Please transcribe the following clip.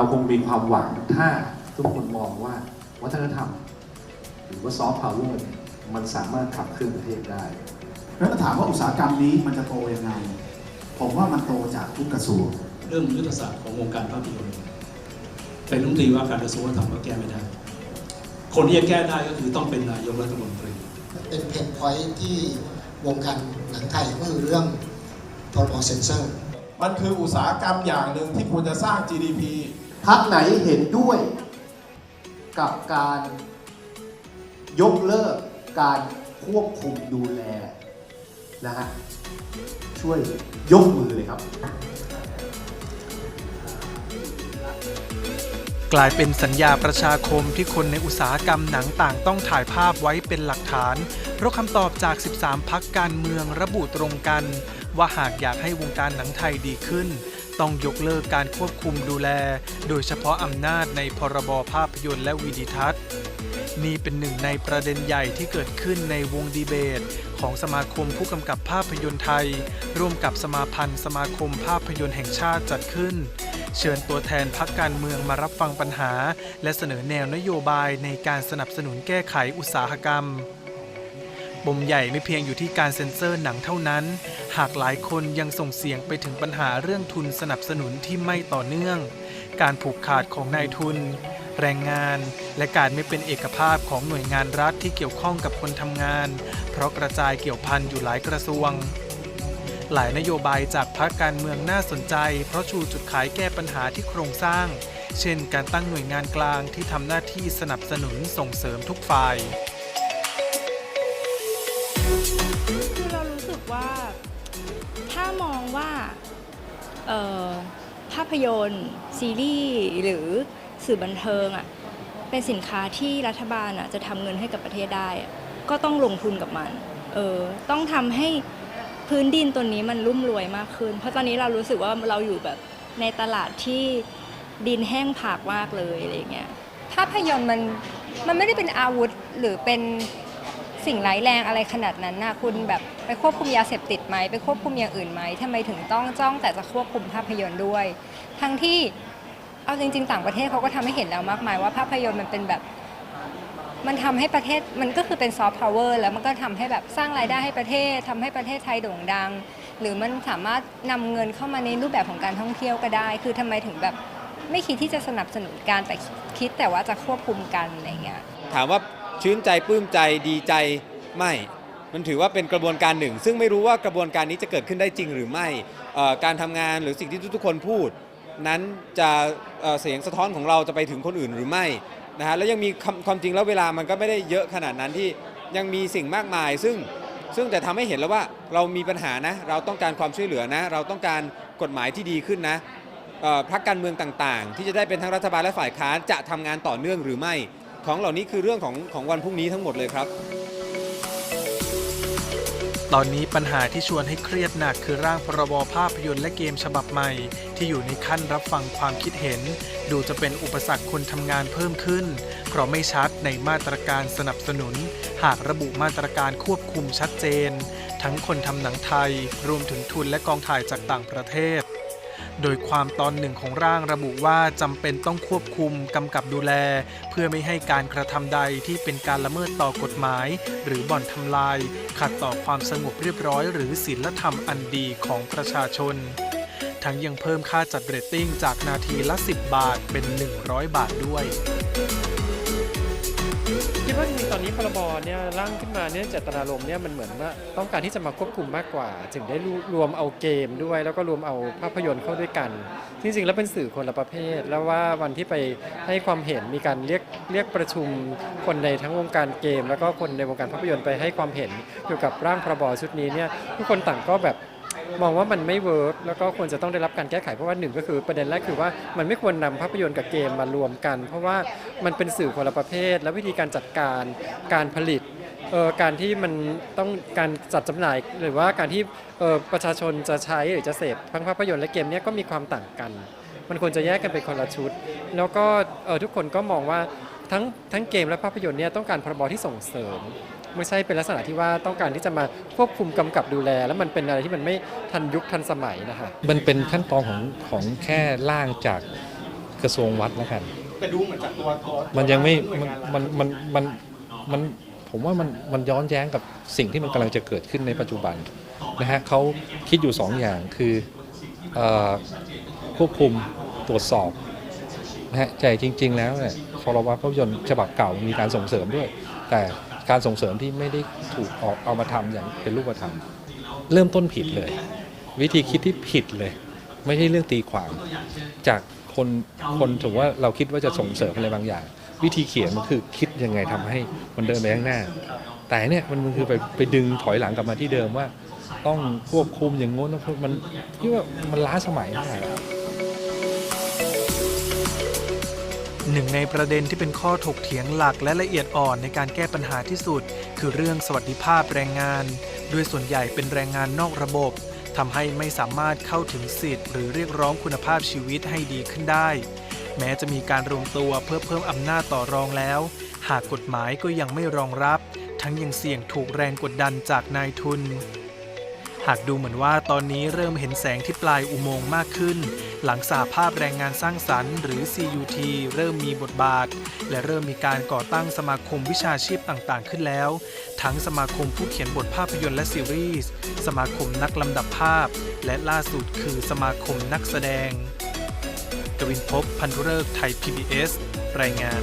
เราคงมีความหวังถ้าทุกคนมองว่าวัฒนธรรม หรือว่าซอฟต์พาวเวอร์เนี่ยมันสามารถขับเคลื่อนประเทศได้ แล้วถ้าถามว่าอุตสาหกรรมนี้มันจะโตยังไง ผมว่ามันโตจากทุกกระทรวงเรื่องยุทธศาสตร์ของวงการภาพยนตร์เป็นรัฐมนตรีว่าการกระทรวงวัฒนธรรมก็แก้ไม่ได้ คนที่จะแก้ได้ก็คือต้องเป็นนายกรัฐมนตรี เป็นเพนพอยที่วงการหนังไทยก็คือเรื่องพรบเซนเซอร์ มันคืออุตสาหกรรมอย่างหนึ่งที่ควรจะสร้าง GDP พักไหนเห็นด้วยกับการยกเลิกการควบคุมดูแลนะฮะช่วยยกมือเลยครับ กลายเป็นสัญญาประชาคมที่คนในอุตสาหกรรมหนังต่างต้องถ่ายภาพไว้เป็นหลักฐาน เพราะคำตอบจาก 13 พักการเมืองระบุตรงกัน ว่าหากอยากให้วงการหนังไทยดีขึ้น ต้องยกเลิกการควบคุมดูแล โดยเฉพาะอำนาจในพรบภาพยนตร์และวิดีทัศน์ นี่เป็นหนึ่งในประเด็นใหญ่ที่เกิดขึ้นในวงดีเบต ของสมาคมผู้กำกับภาพยนตร์ไทย ร่วมกับสมาพันธ์สมาคมภาพยนตร์แห่งชาติจัดขึ้น เชิญตัวแทนพักการเมืองมารับฟังปัญหา และเสนอแนวนโยบายในการสนับสนุนแก้ไขอุตสาหกรรม ปมใหญ่ไม่เพียงอยู่ที่การเซ็นเซอร์หนังเท่านั้น หากหลายคนยังส่งเสียงไปถึงปัญหาเรื่องทุนสนับสนุนที่ไม่ต่อเนื่อง การผูกขาดของนายทุน แรงงาน และการไม่เป็นเอกภาพของหน่วยงานรัฐที่เกี่ยวข้องกับคนทำงาน เพราะกระจายเกี่ยวพันอยู่หลายกระทรวงหลายนโยบายจากพรรคการเมืองน่าสนใจ เพราะชูจุดขายแก้ปัญหาที่โครงสร้าง เช่น การตั้งหน่วยงานกลางที่ทำหน้าที่สนับสนุนส่งเสริมทุกฝ่าย ภาพยนตร์ซีรีส์หรือสื่อบันเทิงอะเป็นสินค้าที่รัฐบาลอะจะทำเงินให้กับประเทศได้อะก็ต้องลงทุนกับมันเออต้องทำให้พื้นดินตัวนี้มันรุ่มรวยมากขึ้น เพราะตอนนี้เรารู้สึกว่าเราอยู่แบบในตลาดที่ดินแห้งผากมากเลยอะไรเงี้ยภาพยนตร์มันมันไม่ได้เป็นอาวุธหรือเป็น สิ่งร้ายแรงอะไรขนาดนั้นนะคุณแบบไปควบคุมยาเสพติดไหมไปควบคุมอย่างอื่นไหมทำไมถึงต้องจ้องแต่จะควบคุมภาพยนตร์ด้วย ทั้งที่เอาจริง ๆ ต่างประเทศเขาก็ทำให้เห็นแล้วมากมายว่าภาพยนตร์มันเป็นแบบมันทำให้ประเทศมันก็คือเป็นซอฟต์พาวเวอร์แล้วมันก็ทำให้แบบสร้างรายได้ให้ประเทศทำให้ประเทศไทยโด่งดัง หรือมันสามารถนำเงินเข้ามาในรูปแบบของการท่องเที่ยวก็ได้ คือทำไมถึงแบบไม่คิดที่จะสนับสนุนการแต่คิดแต่ว่าจะควบคุมกันอะไรเงี้ยถามว่า ชื่นใจปลื้มใจดีใจไม่ มันถือว่าเป็นกระบวนการหนึ่ง ซึ่งไม่รู้ว่ากระบวนการนี้จะเกิดขึ้นได้จริงหรือไม่การทำงานหรือสิ่งที่ทุกๆคนพูด นั้นจะเเสียงสะท้อนของเราจะไปถึงคนอื่นหรือไม่นะฮะแล้วยังมีความจริงแล้วเวลามันก็ไม่ได้เยอะขนาดนั้นที่ยังมีสิ่งมากมาย ซึ่งซึ่งแต่ทำให้เห็นแล้วว่าเรามีปัญหานะเราต้องการความช่วยเหลือนะ เราต้องการกฎหมายที่ดีขึ้นนะพรรคการเมืองต่างๆ ที่จะได้เป็นทั้งรัฐบาลและฝ่ายค้านจะทำงานต่อเนื่องหรือไม่ ของเหล่านี้คือเรื่องของของวันพรุ่งนี้ทั้งหมดเลยครับ ตอนนี้ปัญหาที่ชวนให้เครียดหนักคือร่างพรบภาพยนตร์และเกมฉบับใหม่ ที่อยู่ในขั้นรับฟังความคิดเห็น ดูจะเป็นอุปสรรคคนทำงานเพิ่มขึ้น เพราะไม่ชัดในมาตรการสนับสนุน หากระบุมาตรการควบคุมชัดเจน ทั้งคนทำหนังไทย รวมถึงทุนและกองถ่ายจากต่างประเทศ โดยความตอนหนึ่งของร่างระบุว่าจำเป็นต้องควบคุมกำกับดูแล เพื่อไม่ให้การกระทำใดที่เป็นการละเมิดต่อกฎหมาย หรือบ่อนทำลาย ขัดต่อความสงบเรียบร้อย หรือศีลธรรมอันดีของประชาชน ทั้งยังเพิ่มค่าจัดเรตติ้งจากนาทีละ 10 บาทเป็น 100 บาทด้วยคิดว่าจริงๆ ตอนนี้พรบเนี่ยร่างขึ้นมาเนี่ยเจตนารมณ์เนี่ยมันเหมือนว่าต้องการที่จะมาควบคุมมากกว่า จึงได้รวมเอาเกมด้วย แล้วก็รวมเอาภาพยนตร์เข้าด้วยกันจริงๆแล้วเป็นสื่อคนละประเภท แล้วว่าวันที่ไปให้ความเห็นมีการเรียกเรียกประชุมคนในทั้งวงการเกม แล้วก็คนในวงการภาพยนตร์ไปให้ความเห็นเกี่ยวกับร่างพรบชุดนี้เนี่ยทุกคนต่างก็แบบ มองว่ามันไม่เวิร์กแล้วก็ควรจะต้องได้รับการแก้ไขเพราะว่าหนึ่งก็คือประเด็นแรกคือว่ามันไม่ควรนำภาพยนตร์กับเกมมารวมกัน เพราะว่ามันเป็นสื่อคนละประเภท และวิธีการจัดการการผลิตเออการที่มันต้องการจัดจำหน่าย หรือว่าการที่เออประชาชนจะใช้หรือจะเสพทั้งภาพยนตร์และเกมเนี้ยก็มีความต่างกัน มันควรจะแยกกันเป็นคนละชุด แล้วก็เออทุกคนก็มองว่าทั้งทั้งเกมและภาพยนตร์เนี่ยต้องการพรบที่ส่งเสริม ไม่ใช่เป็นลักษณะที่ว่าต้องการที่จะมาควบคุมกำกับดูแล แล้วมันเป็นอะไรที่มันไม่ทันยุคทันสมัยนะฮะมันเป็นขั้นตอนของของแค่ร่างจากกระทรวงวัดแล้วกันแต่ดูเหมือนจากตัวตัวมันยังไม่มันมันมันมันมันผมว่ามันมันย้อนแย้งกับสิ่งที่มันกำลังจะเกิดขึ้นในปัจจุบันนะฮะเขาคิดอยู่สองอย่างคือเออควบคุมตรวจสอบนะฮะแต่จริง ๆ แล้วเนี่ยพรบภาพยนตร์ฉบับเก่ามีการส่งเสริมด้วย แต่ การส่งเสริมที่ไม่ได้ถูกออกเอามาทำอย่างเป็นรูปธรรม เริ่มต้นผิดเลย วิธีคิดที่ผิดเลย ไม่ใช่เรื่องตีความจากคนคนถือว่าเราคิดว่าจะส่งเสริมอะไรบางอย่าง วิธีเขียนมันคือคิดยังไงทำให้มันเดินไปข้างหน้า แต่เนี่ยมันมันคือไปไปดึงถอยหลังกลับมาที่เดิมว่า ต้องควบคุมอย่างง้นมันพี่ว่ามันล้าสมัยมาก หนึ่งในประเด็นที่เป็นข้อถกเถียงหลักและละเอียดอ่อนในการแก้ปัญหาที่สุด คือเรื่องสวัสดิภาพแรงงาน ด้วยส่วนใหญ่เป็นแรงงานนอกระบบทำให้ไม่สามารถเข้าถึงสิทธิ์ หรือเรียกร้องคุณภาพชีวิตให้ดีขึ้นได้ แม้จะมีการรวมตัวเพื่อเพิ่มอำนาจต่อรองแล้ว หากกฎหมายก็ยังไม่รองรับ ทั้งยังเสี่ยงถูกแรงกดดันจากนายทุนากดูเหมือนว่าตอนนี้เริ่มเห็นแสงที่ปลายอุโมงค์มากขึ้น หลังสาภาพแรงงานสร้างสรรค์หรือ CUT เริ่มมีบทบาท และเริ่มมีการก่อตั้งสมาคมวิชาชีพต่างๆ ขึ้นแล้ว ทั้งสมาคมผู้เขียนบทภาพยนตร์และซีรีส์ สมาคมนักลำดับภาพ และล่าสุดคือสมาคมนักแสดงกวินพบพันธุเริกษ์ไทย PBS รายงาน